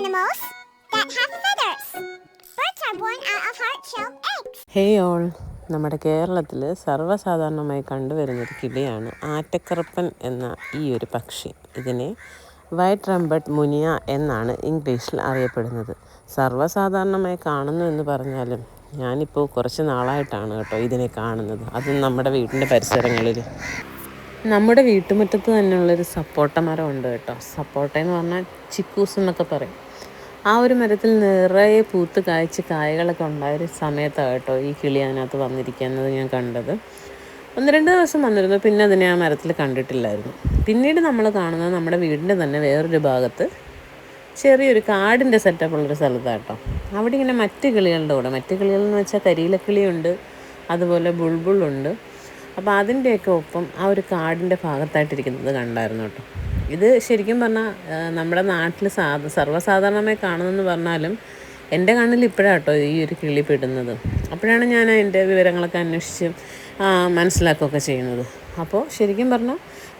animals that have feathers. Birds are born out of hard-shell eggs. Hey all. നമ്മുടെ കേരളത്തിൽ സർവസാധാരണമായി കണ്ടുവരുന്നൊരു കിളിയാണ്. ആറ്റക്കറുപ്പൻ എന്ന ഈ ഒരു പക്ഷി. ഇതിനെ വൈറ്റ് റംബട്ട് മുനിയ എന്നാണ് ഇംഗ്ലീഷിൽ അറിയപ്പെടുന്നത്. സർവസാധാരണമായി കാണുന്നു എന്ന് പറഞ്ഞാലും ഞാനിപ്പോൾ കുറച്ച് നാളായിട്ടാണ് കേട്ടോ ഇതിനെ കാണുന്നത്. അതും നമ്മുടെ വീടിന്റെ പരിസരങ്ങളിൽ നമ്മുടെ വീട്ടുമുറ്റത്ത് തന്നെയുള്ളൊരു സപ്പോട്ട മരം ഉണ്ട് കേട്ടോ. സപ്പോട്ട എന്ന് പറഞ്ഞാൽ ചിക്കൂസ് എന്നൊക്കെ പറയും. ആ ഒരു മരത്തിൽ നിറയെ പൂത്ത് കായ്ച്ച് കായകളൊക്കെ ഉണ്ടായ ഒരു സമയത്താണ് കേട്ടോ ഈ കിളി അതിനകത്ത് വന്നിരിക്കുന്നത് ഞാൻ കണ്ടത്. ഒന്ന് രണ്ട് ദിവസം വന്നിരുന്നു പിന്നെ അതിനെ ആ മരത്തിൽ കണ്ടിട്ടില്ലായിരുന്നു. പിന്നീട് നമ്മൾ കാണുന്നത് നമ്മുടെ വീടിന്റെ തന്നെ വേറൊരു ഭാഗത്ത് ചെറിയൊരു കാടിന്റെ സെറ്റപ്പ് ഉള്ളൊരു സ്ഥലത്താണ് കേട്ടോ. അവിടെ ഇങ്ങനെ മറ്റ് കിളികളുടെ കൂടെ മറ്റ് കിളികൾ എന്ന് വെച്ചാൽ കരിയിലക്കിളിയുണ്ട് അതുപോലെ ബുൾബുളുണ്ട് അപ്പോൾ അതിന്റെയൊക്കെ ഒപ്പം ആ ഒരു കാടിന്റെ ഭാഗത്തായിട്ടിരിക്കുന്നത് കണ്ടായിരുന്നു കേട്ടോ. ഇത് ശരിക്കും പറഞ്ഞാൽ നമ്മുടെ നാട്ടിൽ സാധ സർവസാധാരണമായി കാണുന്നതെന്ന് പറഞ്ഞാലും എന്റെ കണ്ണിൽ ഇപ്പോഴാണ് കേട്ടോ ഈ ഒരു കിളി പെടുന്നത്. അപ്പോഴാണ് ഞാൻ അതിന്റെ വിവരങ്ങളൊക്കെ അന്വേഷിച്ച് മനസ്സിലാക്കുകയൊക്കെ ചെയ്യുന്നത്. അപ്പോൾ ശരിക്കും പറഞ്ഞാൽ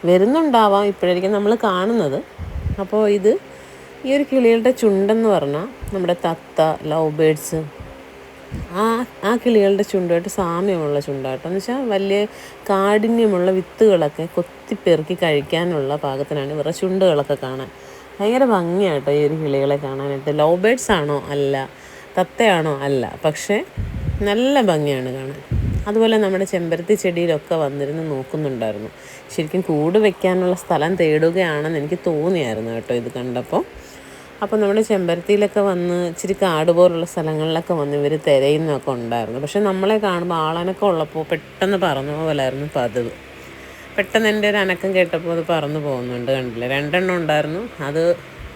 വരുന്നുണ്ടാവാം ഇപ്പോഴായിരിക്കും നമ്മൾ കാണുന്നത്. അപ്പോൾ ഇത് ഈ ഒരു കിളികളുടെ ചുണ്ടെന്ന് പറഞ്ഞാൽ നമ്മുടെ തത്ത ലവ് ബേഡ്സ് ആ ആ കിളികളുടെ ചുണ്ടുമായിട്ട് സാമ്യമുള്ള ചുണ്ടാട്ടോ. എന്ന് വെച്ചാൽ വലിയ കാഠിന്യമുള്ള വിത്തുകളൊക്കെ കൊത്തിപ്പെറുക്കി കഴിക്കാനുള്ള പാകത്തിനാണ് ഇവരുടെ ചുണ്ടുകളൊക്കെ കാണാൻ. ഭയങ്കര ഭംഗിയാട്ടോ ഈ ഒരു കിളികളെ കാണാനായിട്ട്. ലവ് ബേഡ്സ് ആണോ? അല്ല. തത്തയാണോ? അല്ല. പക്ഷേ നല്ല ഭംഗിയാണ് കാണാൻ. അതുപോലെ നമ്മുടെ ചെമ്പരത്തി ചെടിയിലൊക്കെ വന്നിരുന്ന് നോക്കുന്നുണ്ടായിരുന്നു. ശരിക്കും കൂട് വെക്കാനുള്ള സ്ഥലം തേടുകയാണെന്ന് എനിക്ക് തോന്നിയായിരുന്നു കേട്ടോ ഇത് കണ്ടപ്പോൾ. അപ്പോൾ നമ്മുടെ ചെമ്പരത്തിയിലൊക്കെ വന്ന് ഇച്ചിരി കാട് പോലുള്ള സ്ഥലങ്ങളിലൊക്കെ വന്ന് ഇവർ തിരയുന്നൊക്കെ ഉണ്ടായിരുന്നു. പക്ഷെ നമ്മളെ കാണുമ്പോൾ ആളനക്കം ഉള്ളപ്പോൾ പെട്ടെന്ന് പറന്നു പോലായിരുന്നു പതിവ്. പെട്ടെന്ന് എന്റെ ഒരു അനക്കം കേട്ടപ്പോൾ അത് പറന്നു പോകുന്നുണ്ട് കണ്ടില്ലേ? രണ്ടെണ്ണം ഉണ്ടായിരുന്നു അത്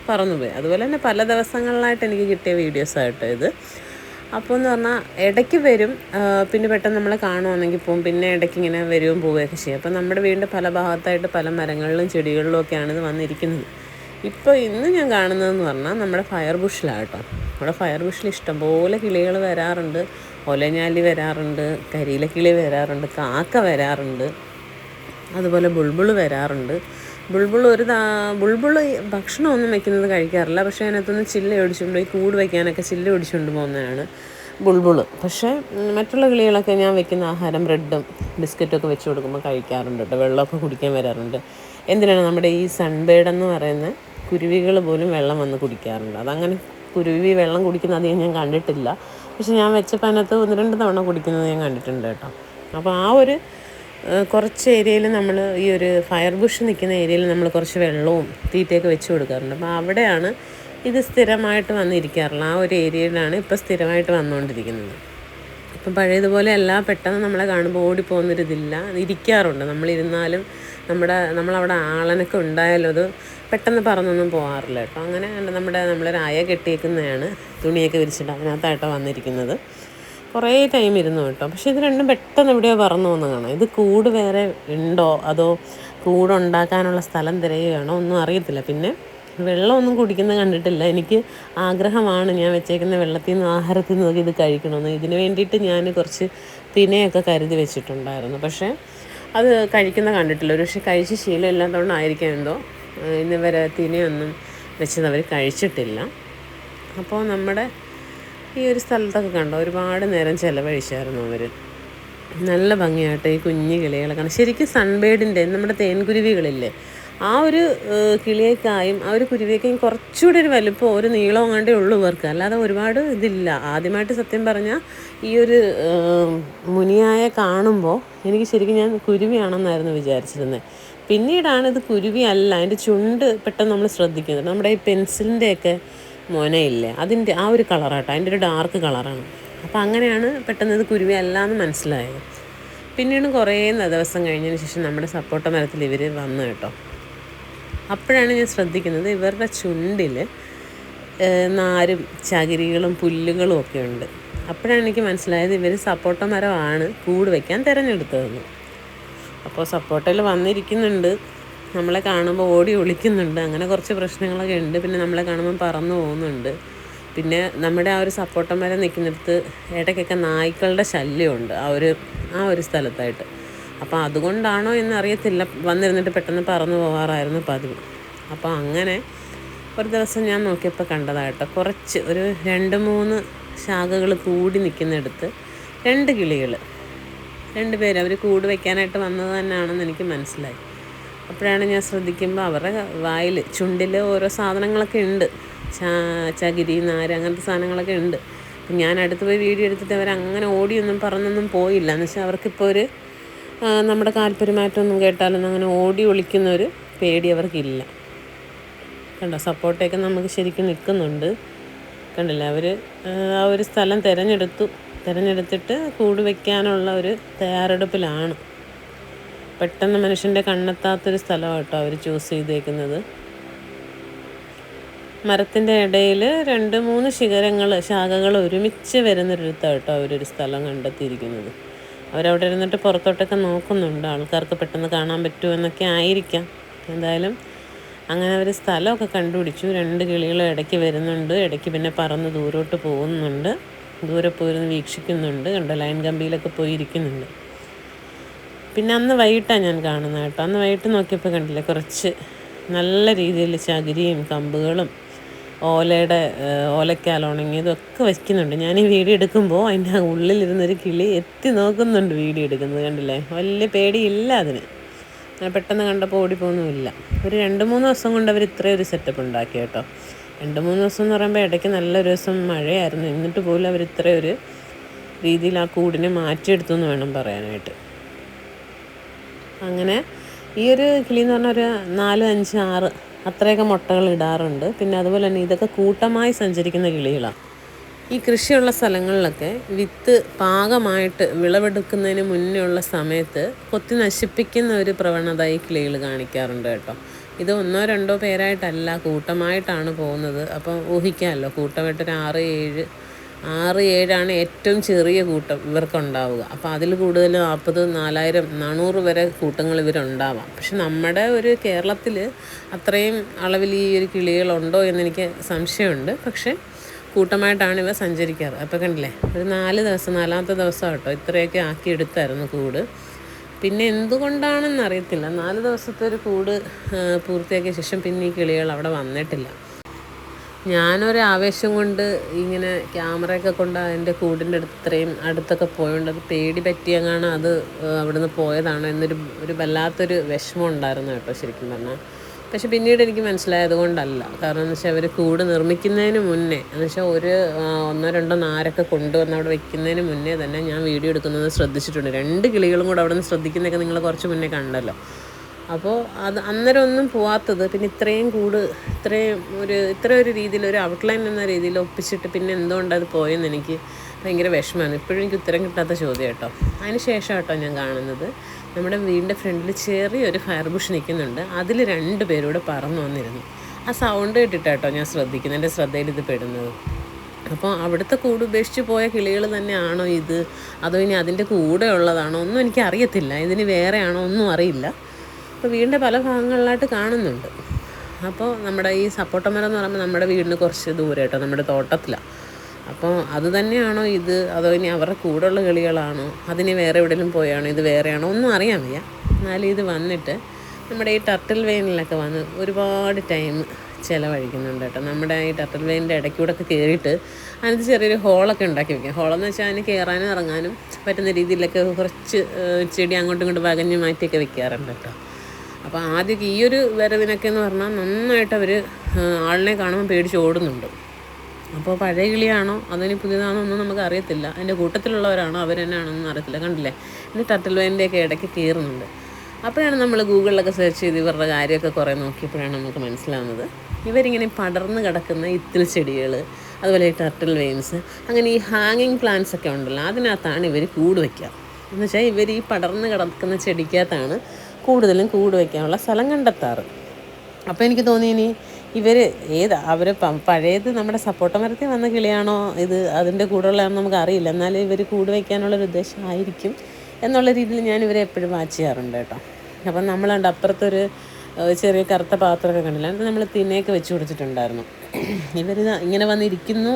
പറന്നുപോയി അതുപോലെ തന്നെ പല ദിവസങ്ങളിലായിട്ട് എനിക്ക് കിട്ടിയ വീഡിയോസ് വീഡിയോസായിട്ട് ഇത്. അപ്പോൾ എന്ന് പറഞ്ഞാൽ ഇടയ്ക്ക് വരും പിന്നെ പെട്ടെന്ന് നമ്മൾ കാണുവാണെങ്കിൽ പോവും പിന്നെ ഇടയ്ക്ക് ഇങ്ങനെ വരുകയും പോവുകയൊക്കെ ചെയ്യും. അപ്പോൾ നമ്മുടെ വീടിന്റെ പല ഭാഗത്തായിട്ട് പല മരങ്ങളിലും ചെടികളിലും ഒക്കെയാണ് ഇത് വന്നിരിക്കുന്നത്. ഇപ്പോൾ ഇന്ന് ഞാൻ കാണുന്നതെന്ന് പറഞ്ഞാൽ നമ്മുടെ ഫയർ ബുഷിലാണ് കേട്ടോ. നമ്മുടെ ഫയർ ബുഷിൽ ഇഷ്ടംപോലെ കിളികൾ വരാറുണ്ട്. ഒലഞ്ഞാലി വരാറുണ്ട് കരിയിലക്കിളി വരാറുണ്ട് കാക്ക വരാറുണ്ട് അതുപോലെ ബുൾബുൾ വരാറുണ്ട്. ബുൾബുൾ ഒരു ബുൾബുൾ ഭക്ഷണമൊന്നും വെക്കുന്നത് കഴിക്കാറില്ല. പക്ഷേ അതിനകത്തുനിന്ന് ചില്ല ഒടിച്ചുകൊണ്ട് ഈ കൂട് വയ്ക്കാനൊക്കെ ചില്ല ഒടിച്ചുകൊണ്ട് പോകുന്നതാണ് ബുൾബുൾ പക്ഷേ മറ്റുള്ള കിളികളൊക്കെ ഞാൻ വെക്കുന്ന ആഹാരം ബ്രെഡും ബിസ്ക്കറ്റും ഒക്കെ വെച്ച് കൊടുക്കുമ്പോൾ കഴിക്കാറുണ്ട് കേട്ടോ. വെള്ളമൊക്കെ കുടിക്കാൻ വരാറുണ്ട്. എന്തിനാണ് നമ്മുടെ ഈ സൺബേഡ് എന്ന് പറയുന്ന കുരുവികൾ പോലും വെള്ളം വന്ന് കുടിക്കാറുണ്ട്. അതങ്ങനെ കുരുവി വെള്ളം കുടിക്കുന്ന അധികം ഞാൻ കണ്ടിട്ടില്ല. പക്ഷെ ഞാൻ വെച്ചപ്പോൾ അതിനകത്ത് ഒന്ന് രണ്ട് തവണ കുടിക്കുന്നത് ഞാൻ കണ്ടിട്ടുണ്ട് കേട്ടോ. അപ്പോൾ ആ ഒരു കുറച്ച് ഏരിയയിൽ നമ്മൾ ഈ ഒരു ഫയർ ബുഷ് നിൽക്കുന്ന ഏരിയയിൽ നമ്മൾ കുറച്ച് വെള്ളവും തീറ്റയൊക്കെ വെച്ച് കൊടുക്കാറുണ്ട്. അപ്പോൾ അവിടെയാണ് ഇത് സ്ഥിരമായിട്ട് വന്നിരിക്കാറുള്ളത്. ആ ഒരു ഏരിയയിലാണ് ഇപ്പോൾ സ്ഥിരമായിട്ട് വന്നുകൊണ്ടിരിക്കുന്നത്. ഇപ്പം പഴയതുപോലെ അല്ല. പെട്ടെന്ന് നമ്മളെ കാണുമ്പോൾ ഓടിപ്പോകുന്നൊരിതില്ല. ഇരിക്കാറുണ്ട്. നമ്മളിരുന്നാലും നമ്മുടെ നമ്മളവിടെ ആളനൊക്കെ ഉണ്ടായാലും അത് പെട്ടെന്ന് പറന്നൊന്നും പോകാറില്ല കേട്ടോ അങ്ങനെ നമ്മുടെ നമ്മൾ രായ കെട്ടിയേക്കുന്നതാണ് തുണിയൊക്കെ വിരിച്ചിട്ട് അതിനകത്തായിട്ടോ വന്നിരിക്കുന്നത്. കുറേ ടൈം ഇരുന്നു കേട്ടോ. പക്ഷേ ഇത് രണ്ടും പെട്ടെന്ന് എവിടെയോ പറന്നു പോകുന്ന കാണാം. ഇത് കൂട് വേറെ ഉണ്ടോ? അതോ കൂടുണ്ടാക്കാനുള്ള സ്ഥലം തിരയുകയാണോ? ഒന്നും അറിയത്തില്ല. പിന്നെ വെള്ളമൊന്നും കുടിക്കുന്നത് കണ്ടിട്ടില്ല. എനിക്ക് ആഗ്രഹമാണ് ഞാൻ വെച്ചേക്കുന്ന വെള്ളത്തിൽ നിന്ന് ആഹാരത്തിൽ നിന്നൊക്കെ ഇത് കഴിക്കണമെന്ന്. ഇതിന് വേണ്ടിയിട്ട് ഞാൻ കുറച്ച് തിനയൊക്കെ കരുതി വെച്ചിട്ടുണ്ടായിരുന്നു. പക്ഷേ അത് കഴിക്കുന്ന കണ്ടിട്ടില്ല. ഒരു പക്ഷേ കഴിച്ച് ശീലം ഇല്ലാത്തതുകൊണ്ടായിരിക്കാം എന്തോ. ഇന്ന് വരെ തിനയൊന്നും വെച്ചത് അവർ കഴിച്ചിട്ടില്ല. അപ്പോൾ നമ്മുടെ ഈ ഒരു സ്ഥലത്തൊക്കെ കണ്ടോ ഒരുപാട് നേരം ചിലവഴിച്ചായിരുന്നു അവർ നല്ല ഭംഗിയായിട്ട് ഈ കുഞ്ഞു കിളികളെ കാണാം ശരിക്കും സൺബേഡിന്റെ നമ്മുടെ തേൻകുരുവികളില്ലേ ആ ഒരു കിളിയേക്കായും ആ ഒരു കുരുവിയേക്കായും കുറച്ചുകൂടി ഒരു വലുപ്പം ഒരു നീളം കണ്ടേ ഉള്ളൂ ഇവർക്ക്. അല്ലാതെ ഒരുപാട് ഇതില്ല. ആദ്യമായിട്ട് സത്യം പറഞ്ഞാൽ ഈ ഒരു മുനിയായ കാണുമ്പോൾ എനിക്ക് ശരിക്കും ഞാൻ കുരുവിയാണെന്നായിരുന്നു വിചാരിച്ചിരുന്നത് പിന്നീടാണ് ഇത് കുരുവി അല്ല അതിന്റെ ചുണ്ട് പെട്ടെന്ന് നമ്മൾ ശ്രദ്ധിക്കുന്നത്. നമ്മുടെ ഈ പെൻസിലിന്റെയൊക്കെ മൊനയില്ലേ അതിന്റെ ആ ഒരു കളറാട്ടോ അതിന്റെ ഒരു ഡാർക്ക് കളറാണ്. അപ്പോൾ അങ്ങനെയാണ് പെട്ടെന്ന് ഇത് കുരുവി അല്ല എന്ന് മനസ്സിലായത്. പിന്നീട് കുറേ ദിവസം കഴിഞ്ഞതിന് ശേഷം നമ്മുടെ സപ്പോട്ട മരത്തിൽ ഇവർ വന്നു കേട്ടോ. അപ്പോഴാണ് ഞാൻ ശ്രദ്ധിക്കുന്നത് ഇവരുടെ ചുണ്ടിൽ നാരും ചകിരികളും പുല്ലുകളും ഒക്കെ ഉണ്ട്. അപ്പോഴാണ് എനിക്ക് മനസ്സിലായത് ഇവർ സപ്പോട്ട മരമാണ് കൂട് വയ്ക്കാൻ തിരഞ്ഞെടുത്തതെന്ന്. അപ്പോൾ സപ്പോർട്ടിൽ വന്നിരിക്കുന്നുണ്ട്. നമ്മളെ കാണുമ്പോൾ ഓടി ഒളിക്കുന്നുണ്ട് അങ്ങനെ കുറച്ച് പ്രശ്നങ്ങളൊക്കെ ഉണ്ട്. പിന്നെ നമ്മളെ കാണുമ്പോൾ പറന്നു പോകുന്നുണ്ട്. പിന്നെ നമ്മുടെ ആ ഒരു സപ്പോർട്ടം വരെ നിൽക്കുന്നിടത്ത് ഇടയ്ക്കൊക്കെ നായ്ക്കളുടെ ശല്യമുണ്ട്. ആ ഒരു ആ ഒരു സ്ഥലത്തായിട്ട്. അപ്പോൾ അതുകൊണ്ടാണോ എന്നറിയത്തില്ല. വന്നിരുന്നിട്ട് പെട്ടെന്ന് പറന്നു പോകാറായിരുന്നു പതിവ്. അപ്പോൾ അങ്ങനെ ഒരു ദിവസം ഞാൻ നോക്കിയപ്പോൾ കണ്ടതാട്ടോ. കുറച്ച് ഒരു രണ്ട് മൂന്ന് ശാഖകൾ കൂടി നിൽക്കുന്നിടത്ത് രണ്ട് കിളികൾ രണ്ട് പേര് അവർ കൂട് വയ്ക്കാനായിട്ട് വന്നത് തന്നെയാണെന്ന് എനിക്ക് മനസ്സിലായി. അപ്പോഴാണ് ഞാൻ ശ്രദ്ധിക്കുമ്പോൾ അവരുടെ വായിൽ ചുണ്ടിൽ ഓരോ സാധനങ്ങളൊക്കെ ഉണ്ട്. ചകിരി നാര് അങ്ങനത്തെ സാധനങ്ങളൊക്കെ ഉണ്ട്. അപ്പം ഞാൻ അടുത്ത് പോയി വീഡിയോ എടുത്തിട്ട് അവർ അങ്ങനെ ഓടിയൊന്നും പറന്നൊന്നും പോയില്ല. എന്ന് വെച്ചാൽ അവർക്കിപ്പോൾ ഒരു നമ്മുടെ കാൽപ്പെരുമാറ്റമൊന്നും കേട്ടാലൊന്നും അങ്ങനെ ഓടി ഒളിക്കുന്ന ഒരു പേടി അവർക്കില്ല. കണ്ടോ സപ്പോർട്ടൊക്കെ നമുക്ക് ശരിക്കും നിൽക്കുന്നുണ്ട്. കണ്ടില്ല അവർ ആ ഒരു സ്ഥലം തിരഞ്ഞെടുത്തു. തിരഞ്ഞെടുത്തിട്ട് കൂട് വയ്ക്കാനുള്ള ഒരു തയ്യാറെടുപ്പിലാണ്. പെട്ടെന്ന് മനുഷ്യന്റെ കണ്ണെത്താത്തൊരു സ്ഥലമാണ് കേട്ടോ അവർ ചൂസ് ചെയ്തേക്കുന്നത്. മരത്തിന്റെ ഇടയിൽ രണ്ട് മൂന്ന് ശിഖരങ്ങൾ ശാഖകൾ ഒരുമിച്ച് വരുന്നൊരിടത്താണ് കേട്ടോ അവരൊരു സ്ഥലം കണ്ടെത്തിയിരിക്കുന്നത്. അവരവിടെ ഇരുന്നിട്ട് പുറത്തോട്ടൊക്കെ നോക്കുന്നുണ്ട്. ആൾക്കാർക്ക് പെട്ടെന്ന് കാണാൻ പറ്റുമെന്നൊക്കെ ആയിരിക്കാം. എന്തായാലും അങ്ങനെ അവർ സ്ഥലമൊക്കെ കണ്ടുപിടിച്ചു. രണ്ട് കിളികൾ ഇടയ്ക്ക് വരുന്നുണ്ട്. ഇടയ്ക്ക് പിന്നെ പറന്ന് ദൂരോട്ട് പോകുന്നുണ്ട്. ദൂരെ പോയിരുന്ന് വീക്ഷിക്കുന്നുണ്ട്. കണ്ടോ ലൈൻ കമ്പിയിലൊക്കെ പോയി ഇരിക്കുന്നുണ്ട് പിന്നെ അന്ന് വൈകിട്ടാണ് ഞാൻ കാണുന്നത് കേട്ടോ. അന്ന് വൈകിട്ട് നോക്കിയപ്പോൾ കണ്ടില്ലേ കുറച്ച് നല്ല രീതിയിൽ ചകിരിയും കമ്പുകളും ഓലയുടെ ഓലക്കാൽ ഉണങ്ങിയതും ഒക്കെ വയ്ക്കുന്നുണ്ട് ഞാൻ ഈ വീഡിയോ എടുക്കുമ്പോൾ അതിന്റെ ഉള്ളിലിരുന്നൊരു കിളി എത്തി നോക്കുന്നുണ്ട് വീഡിയോ എടുക്കുന്നത് കണ്ടില്ലേ? വലിയ പേടിയില്ല അതിന്. പെട്ടെന്ന് കണ്ടപ്പോൾ ഓടിപ്പോകുന്നുമില്ല ഒരു രണ്ട് മൂന്ന് ദിവസം കൊണ്ട് അവർ ഇത്രയൊരു സെറ്റപ്പ് ഉണ്ടാക്കി കേട്ടോ. രണ്ട് മൂന്ന് ദിവസം എന്ന് പറയുമ്പോൾ ഇടയ്ക്ക് നല്ലൊരു ദിവസം മഴയായിരുന്നു. എന്നിട്ട് പോലും അവർ ഇത്ര ഒരു രീതിയിൽ ആ കൂടിനെ മാറ്റിയെടുത്തു എന്ന് വേണം പറയാനായിട്ട്. അങ്ങനെ ഈ ഒരു കിളി എന്ന് പറഞ്ഞാൽ ഒരു നാല് അഞ്ച് ആറ് അത്രയൊക്കെ മുട്ടകൾ ഇടാറുണ്ട്. പിന്നെ അതുപോലെ തന്നെ ഇതൊക്കെ കൂട്ടമായി സഞ്ചരിക്കുന്ന കിളികളാണ് ഈ കൃഷിയുള്ള സ്ഥലങ്ങളിലൊക്കെ വിത്ത് പാകമായിട്ട് വിളവെടുക്കുന്നതിന് മുന്നേ ഉള്ള സമയത്ത് കൊത്തി നശിപ്പിക്കുന്ന ഒരു പ്രവണത ഈ കിളികൾ കാണിക്കാറുണ്ട് കേട്ടോ. ഇത് ഒന്നോ രണ്ടോ പേരായിട്ടല്ല കൂട്ടമായിട്ടാണ് പോകുന്നത്. അപ്പം ഊഹിക്കാമല്ലോ കൂട്ടമായിട്ടൊരു ആറ് ഏഴ് ആറ് ഏഴാണ് ഏറ്റവും ചെറിയ കൂട്ടം ഇവർക്കുണ്ടാവുക. അപ്പോൾ അതിൽ കൂടുതൽ നാൽപ്പത് നാലായിരം നാനൂറ് വരെ കൂട്ടങ്ങൾ ഇവരുണ്ടാവാം. പക്ഷെ നമ്മുടെ ഒരു കേരളത്തിൽ അത്രയും അളവിൽ ഈ ഒരു കിളികളുണ്ടോ എന്നെനിക്ക് സംശയമുണ്ട്. പക്ഷേ കൂട്ടമായിട്ടാണ് ഇവ സഞ്ചരിക്കാറ്. അപ്പോൾ കണ്ടില്ലേ ഒരു നാല് ദിവസം നാലാമത്തെ ദിവസം കേട്ടോ ഇത്രയൊക്കെ ആക്കിയെടുത്തായിരുന്നു കൂട്. പിന്നെ എന്തുകൊണ്ടാണെന്ന് അറിയത്തില്ല. നാല് ദിവസത്തെ ഒരു കൂട് പൂർത്തിയാക്കിയ ശേഷം പിന്നെ ഈ കിളികൾ അവിടെ വന്നിട്ടില്ല. ഞാനൊരു ആവേശം കൊണ്ട് ഇങ്ങനെ ക്യാമറയൊക്കെ കൊണ്ട് അതിന്റെ കൂടിന്റെ അടുത്ത് ഇത്രയും അടുത്തൊക്കെ പോയോണ്ട് അത് പേടി പറ്റിയങ്ങാണ് അത് അവിടുന്ന് പോയതാണോ എന്നൊരു ഒരു വല്ലാത്തൊരു വിഷമം ഉണ്ടായിരുന്നു കേട്ടോ ശരിക്കും പറഞ്ഞാൽ. പക്ഷെ പിന്നീട് എനിക്ക് മനസ്സിലായത് കൊണ്ടല്ല. കാരണം എന്ന് വെച്ചാൽ അവർ കൂട് നിർമ്മിക്കുന്നതിന് മുന്നേ എന്ന് വെച്ചാൽ ഒരു ഒന്നോ രണ്ടോ നാരൊക്കെ കൊണ്ടുവന്ന് അവിടെ വെക്കുന്നതിന് മുന്നേ തന്നെ ഞാൻ വീഡിയോ എടുക്കുന്നത് ശ്രദ്ധിച്ചിട്ടുണ്ട്. രണ്ട് കിളികളും കൂടെ അവിടെ നിന്ന് ശ്രദ്ധിക്കുന്നതൊക്കെ നിങ്ങൾ കുറച്ച് മുന്നേ കണ്ടല്ലോ. അപ്പോൾ അത് അന്നേരം ഒന്നും പോവാത്തത് പിന്നെ ഇത്രയും കൂട് ഇത്രയും ഒരു ഇത്ര ഒരു രീതിയിൽ ഒരു ഔട്ട്ലൈൻ എന്ന രീതിയിൽ ഒപ്പിച്ചിട്ട് പിന്നെ എന്തുകൊണ്ടത് പോയെന്ന് എനിക്ക് ഭയങ്കര വിഷമമാണ്. ഇപ്പോഴും എനിക്ക് ഉത്തരം കിട്ടാത്ത ചോദ്യം കേട്ടോ അതിന് ശേഷം കേട്ടോ ഞാൻ കാണുന്നത്. നമ്മുടെ വീടിന്റെ ഫ്രണ്ടിൽ ചെറിയൊരു ഫയർ ബുഷ് നിൽക്കുന്നുണ്ട്. അതിൽ രണ്ട് പേരൂടെ പറന്നു വന്നിരുന്നു. ആ സൗണ്ട് കേട്ടിട്ടാട്ടോ ഞാൻ ശ്രദ്ധിക്കുന്നത്. എന്റെ ശ്രദ്ധയിൽ ഇത് പെടുന്നത്. അപ്പോൾ അവിടുത്തെ കൂട് ഉപേക്ഷിച്ച് പോയ കിളികൾ തന്നെയാണോ ഇത്? അതോ ഇനി അതിന്റെ കൂടെ ഉള്ളതാണോ? ഒന്നും എനിക്ക് അറിയത്തില്ല. ഇതിന് വേറെയാണോ ഒന്നും അറിയില്ല. അപ്പോൾ വീടിന്റെ പല ഭാഗങ്ങളിലായിട്ട് കാണുന്നുണ്ട്. അപ്പോൾ നമ്മുടെ ഈ സപ്പോട്ട മരം എന്ന് പറയുമ്പോൾ നമ്മുടെ വീടിന് കുറച്ച് ദൂരെ കേട്ടോ. നമ്മുടെ തോട്ടത്തിലാണ്. അപ്പോൾ അത് തന്നെയാണോ ഇത്? അതോ ഇനി അവരുടെ കൂടെയുള്ള കിളികളാണോ? അതിന് വേറെ എവിടെയെങ്കിലും പോയാണോ? ഇത് വേറെയാണോ? ഒന്നും അറിയാൻ വയ്യ. എന്നാലും ഇത് വന്നിട്ട് നമ്മുടെ ഈ ടർട്ടിൽ വെയിനിലൊക്കെ വന്ന് ഒരുപാട് ടൈം ചിലവഴിക്കുന്നുണ്ട് കേട്ടോ. നമ്മുടെ ഈ ടർട്ടിൽ വെയിന്റെ ഇടയ്ക്കൂടെ ഒക്കെ കയറിയിട്ട് അതിനകത്ത് ചെറിയൊരു ഹോളൊക്കെ ഉണ്ടാക്കി വെക്കും. ഹോളെന്ന് വെച്ചാൽ അതിന് കയറാനും ഇറങ്ങാനും പറ്റുന്ന രീതിയിലൊക്കെ കുറച്ച് ചെടി അങ്ങോട്ടും ഇങ്ങോട്ടും വകഞ്ഞ് മാറ്റിയൊക്കെ വെക്കാറുണ്ട് കേട്ടോ. അപ്പോൾ ആദ്യമൊക്കെ ഈ ഒരു വരവിനൊക്കെ എന്ന് പറഞ്ഞാൽ നന്നായിട്ട് അവർ ആളിനെ കാണുമ്പോൾ പേടിച്ച് ഓടുന്നുണ്ട്. അപ്പോൾ പഴയ കിളിയാണോ? അതിന് പുതിയതാണോ ഒന്നും നമുക്ക് അറിയത്തില്ല. അതിന്റെ കൂട്ടത്തിലുള്ളവരാണോ? അവർ തന്നെയാണോന്നും അറിയത്തില്ല. കണ്ടില്ലേ? ഇനി ടർട്ടിൽ വൈന്റെയൊക്കെ ഇടയ്ക്ക് കയറുന്നുണ്ട് അപ്പോഴാണ് നമ്മൾ ഗൂഗിളിലൊക്കെ സെർച്ച് ചെയ്ത് ഇവരുടെ കാര്യമൊക്കെ കുറേ നോക്കിയപ്പോഴാണ് നമുക്ക് മനസ്സിലാവുന്നത്. ഇവരിങ്ങനെ പടർന്ന് കിടക്കുന്ന ഇത്തിൽ ചെടികൾ അതുപോലെ ടർട്ടിൽ വെയിൻസ് അങ്ങനെ ഈ ഹാങ്ങിങ് പ്ലാന്റ്സ് ഒക്കെ ഉണ്ടല്ലോ അതിനകത്താണ് ഇവർ കൂട് വയ്ക്കുക എന്ന് വെച്ചാൽ ഇവർ ഈ പടർന്ന് കിടക്കുന്ന ചെടിക്കകത്താണ് കൂടുതലും കൂട് വയ്ക്കാനുള്ള സ്ഥലം കണ്ടെത്താറ്. അപ്പോൾ എനിക്ക് തോന്നി ഇനി ഇവർ ഏത് അവർ പഴയത് നമ്മുടെ സപ്പോട്ട മരത്തിൽ വന്ന കിളിയാണോ ഇത്? അതിന്റെ കൂടെയുള്ളതാണെന്ന് നമുക്ക് അറിയില്ല. എന്നാലും ഇവർ കൂട് വയ്ക്കാനുള്ളൊരു ഉദ്ദേശമായിരിക്കും എന്നുള്ള രീതിയിൽ ഞാൻ ഇവരെ എപ്പോഴും വാച്ച് ചെയ്യാറുണ്ട് കേട്ടോ. അപ്പം നമ്മളുണ്ട് അപ്പുറത്തൊരു ചെറിയ കറുത്ത പാത്രമൊക്കെ കണ്ടില്ല? അത് നമ്മൾ തിന്നയൊക്കെ വെച്ച് കൊടുത്തിട്ടുണ്ടായിരുന്നു. ഇവർ ഇങ്ങനെ വന്നിരിക്കുന്നു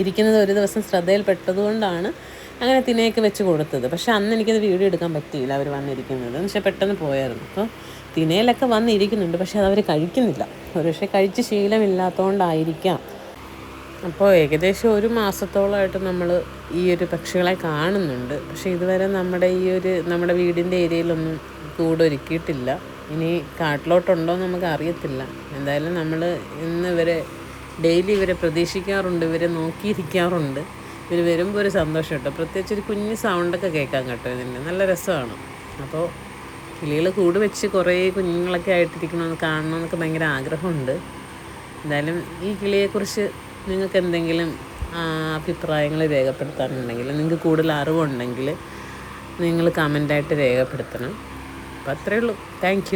ഇരിക്കുന്നത് ഒരു ദിവസം ശ്രദ്ധയിൽപ്പെട്ടതുകൊണ്ടാണ് അങ്ങനെ തിനയൊക്കെ വെച്ച് കൊടുത്തത്. പക്ഷേ അന്ന് എനിക്കത് വീഡിയോ എടുക്കാൻ പറ്റിയില്ല അവർ വന്നിരിക്കുന്നത്. പക്ഷേ പെട്ടെന്ന് പോയായിരുന്നു. അപ്പോൾ തിനയിലൊക്കെ വന്നിരിക്കുന്നുണ്ട് പക്ഷെ അതവർ കഴിക്കുന്നില്ല. ഒരുപക്ഷെ കഴിച്ച് ശീലമില്ലാത്തതുകൊണ്ടായിരിക്കാം അപ്പോൾ ഏകദേശം ഒരു മാസത്തോളമായിട്ട് നമ്മൾ ഈ ഒരു പക്ഷികളെ കാണുന്നുണ്ട്. പക്ഷേ ഇതുവരെ നമ്മുടെ ഈ ഒരു നമ്മുടെ വീടിന്റെ ഏരിയയിലൊന്നും കൂടൊരുക്കിയിട്ടില്ല ഇനി കാട്ടിലോട്ടുണ്ടോ എന്ന് നമുക്ക് അറിയത്തില്ല. എന്തായാലും നമ്മൾ ഇന്ന് ഇവരെ ഡെയിലി ഇവരെ പ്രതീക്ഷിക്കാറുണ്ട് ഇവരെ നോക്കിയിരിക്കാറുണ്ട്. ഇവർ വരുമ്പോൾ ഒരു സന്തോഷം കേട്ടോ പ്രത്യേകിച്ച് ഒരു കുഞ്ഞ് സൗണ്ടൊക്കെ കേൾക്കാൻ കേട്ടോ ഇതിന്റെ നല്ല രസമാണ്. അപ്പോൾ കിളികൾ കൂട് വെച്ച് കുറേ കുഞ്ഞുങ്ങളൊക്കെ ആയിട്ടിരിക്കണമെന്ന് കാണണമെന്നൊക്കെ ഭയങ്കര ആഗ്രഹമുണ്ട്. എന്തായാലും ഈ കിളിയെക്കുറിച്ച് നിങ്ങൾക്ക് എന്തെങ്കിലും അഭിപ്രായങ്ങൾ രേഖപ്പെടുത്താനുണ്ടെങ്കിൽ നിങ്ങൾക്ക് കൂടുതൽ അറിവുണ്ടെങ്കിൽ നിങ്ങൾ കമന്റായിട്ട് രേഖപ്പെടുത്തണം. അപ്പോൾ അത്രയേ ഉള്ളൂ താങ്ക്